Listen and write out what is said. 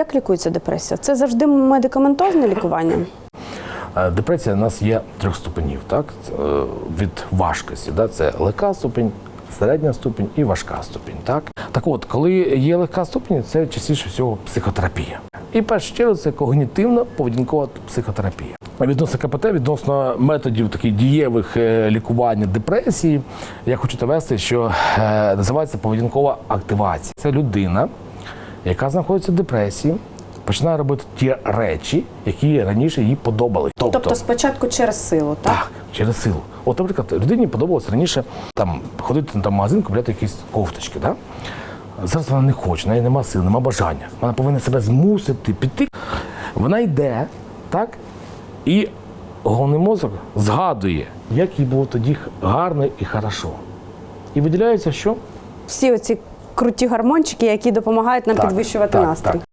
Як лікується депресія? Це завжди медикаментозне лікування? Е, Депресія у нас є трьох ступенів, так? Е, Від важкості. Да? Це легка ступень, середня ступень і важка ступень. Так? так от, коли є легка ступень, це частіше всього психотерапія. І в першу чергу це когнітивна поведінкова психотерапія. Відносно КПТ, відносно методів таких дієвих е, лікування депресії, я хочу довести, що називається поведінкова активація. Це людина, яка знаходиться в депресії, починає робити ті речі, які раніше їй подобали. Тобто спочатку через силу, так? так, через силу. От, наприклад, людині подобалося раніше там ходити на магазин, купляти якісь кофточки. Да? Зараз вона не хоче, неї немає сил, немає бажання. Вона повинна себе змусити піти. Вона йде, так? І головний мозок згадує, як їй було тоді гарно і хорошо. І виділяється, що Всі оці круті гормончики, які допомагають нам Так, підвищувати так, настрій. так.